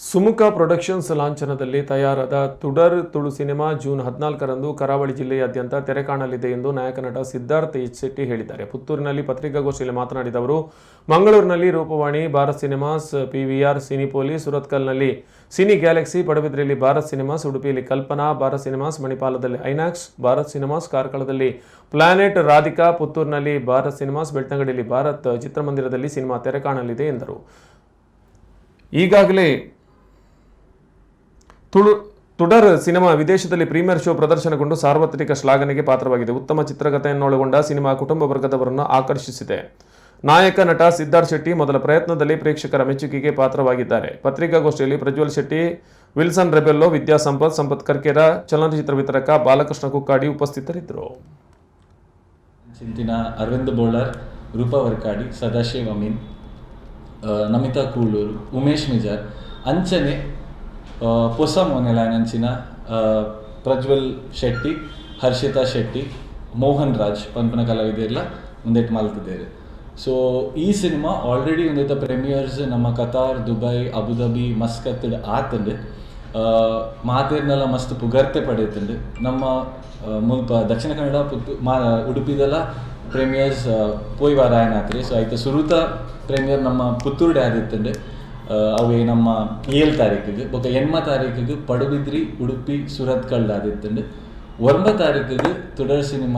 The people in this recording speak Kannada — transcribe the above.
ಸುಮುಖ ಪ್ರೊಡಕ್ಷನ್ಸ್ ಲಾಂಛನದಲ್ಲಿ ತಯಾರಾದ ತುಡರ್ ತುಳು ಸಿನಿಮಾ ಜೂನ್ ಹದಿನಾಲ್ಕರಂದು ಕರಾವಳಿ ಜಿಲ್ಲೆಯಾದ್ಯಂತ ತೆರೆ ಕಾಣಲಿದೆ ಎಂದು ನಾಯಕ ನಟ ಸಿದ್ಧಾರ್ಥ್ ಎಚ್ ಶೆಟ್ಟಿ ಹೇಳಿದ್ದಾರೆ. ಪುತ್ತೂರಿನಲ್ಲಿ ಪತ್ರಿಕಾಗೋಷ್ಠಿಯಲ್ಲಿ ಮಾತನಾಡಿದ ಅವರು, ಮಂಗಳೂರಿನಲ್ಲಿ Roopavani, Bharat cinemas, PVR Cinepolis ಸುರತ್ಕಲ್ನಲ್ಲಿ cine Galaxy, ಪಡುಬಿದ್ರೆಯಲ್ಲಿ ಭಾರತ್ ಸಿನಿಮಾಸ್, ಉಡುಪಿಯಲ್ಲಿ ಕಲ್ಪನಾ, ಭಾರತ್ ಸಿನಿಮಾಸ್, ಮಣಿಪಾಲದಲ್ಲಿ ಐನಾಕ್ಸ್, ಭಾರತ್ ಸಿನಿಮಾಸ್, ಕಾರ್ಕಳದಲ್ಲಿ ಪ್ಲಾನೆಟ್ ರಾಧಿಕಾ, ಪುತ್ತೂರಿನಲ್ಲಿ ಭಾರತ್ ಸಿನಿಮಾಸ್, ಬೆಳ್ತಂಗಡಿಯಲ್ಲಿ ಭಾರತ್ ಚಿತ್ರಮಂದಿರದಲ್ಲಿ ಸಿನಿಮಾ ತೆರೆ ಕಾಣಲಿದೆ ಎಂದರು. ಈಗಾಗಲೇ ತುಳು ತುಡರ್ ಸಿನಿಮಾ ವಿದೇಶದಲ್ಲಿ ಪ್ರೀಮಿಯರ್ ಶೋ ಪ್ರದರ್ಶನಗೊಂಡು ಸಾರ್ವತ್ರಿಕ ಶ್ಲಾಘನೆಗೆ ಪಾತ್ರವಾಗಿದೆ. ಉತ್ತಮ ಚಿತ್ರಕಥೆಯನ್ನೊಳಗೊಂಡ ಸಿನಿಮಾ ಕುಟುಂಬ ವರ್ಗದವರನ್ನು ಆಕರ್ಷಿಸಿದೆ. ನಾಯಕ ನಟ ಸಿದ್ಧಾರ್ಥ್ ಶೆಟ್ಟಿ ಮೊದಲ ಪ್ರಯತ್ನದಲ್ಲಿ ಪ್ರೇಕ್ಷಕರ ಮೆಚ್ಚುಗೆಗೆ ಪಾತ್ರವಾಗಿದ್ದಾರೆ. ಪತ್ರಿಕಾಗೋಷ್ಠಿಯಲ್ಲಿ ಪ್ರಜ್ವಲ್ ಶೆಟ್ಟಿ, ವಿಲ್ಸನ್ ರೆಬೆಲ್ಲೋ, ವಿದ್ಯಾ ಸಂಪತ್ ಸಂಪತ್ ಕರ್ಕೇರ, ಚಲನಚಿತ್ರ ವಿತರಕ ಬಾಲಕೃಷ್ಣ ಕುಕ್ಕಾಡಿ ಉಪಸ್ಥಿತರಿದ್ದರು. ಚಿಂತಿನ ಅರವಿಂದ್ ಬೋಳರ್, ರೂಪಾ ವರ್ಕಾಡಿ, ಸದಾಶಿವ ಅಮೀನ್ ನಮಿತಾ ಕೂಳೂರು, ಉಮೇಶ್ ಮಿಜಾರ್, ಅಂಚನೆ ಪೊಸ ಮೊನೆಲಾಯನಂಚಿನ ಪ್ರಜ್ವಲ್ ಶೆಟ್ಟಿ, ಹರ್ಷಿತಾ ಶೆಟ್ಟಿ, ಮೋಹನ್ ರಾಜ್ ಪಂಪನ ಕಲಾವಿದೆಲ್ಲ ಒಂದೇಟ್ ಮಲ್ತಿದ್ದೇವೆ ಸೊ ಈ ಸಿನಿಮಾ ಆಲ್ರೆಡಿ ಒಂದೈತ ಪ್ರೀಮಿಯರ್ಸ್ ನಮ್ಮ Qatar, Dubai, Abu Dhabi Muscat ಆತಂಡು. ಮಾತೇರ್ನೆಲ್ಲ ಮಸ್ತ್ ಪುಗರ್ತೆ ಪಡೆಯುತ್ತಂಡು ನಮ್ಮ ಮುಲ್ಪ ದಕ್ಷಿಣ ಕನ್ನಡ ಮಾ, ಉಡುಪಿದೆಲ್ಲ ಪ್ರೇಮಿಯರ್ಸ್ ಪೋಯ್ ವಾರ ಸೊ ಆಯ್ತು ಸುರುತ ಪ್ರೇಮಿಯರ್ ನಮ್ಮ ಪುತ್ತೂರ್ಡೆ ಆದಿತ್ತಂಡು ಅವೇ ನಮ್ಮ ಏಳು ತಾರೀಕಿಗೆ ಬೊಕ ಎಣ್ಮ ತಾರೀಕಿಗೆ ಪಡುಬಿದ್ರಿ, ಉಡುಪಿ ಸುರತ್ಕಲ್ ಆದಿತ್ತಂಡು ಒಂಬ ತಾರೀಕಿಗೆ ತುಡರ್ ಸಿನಿಮಾ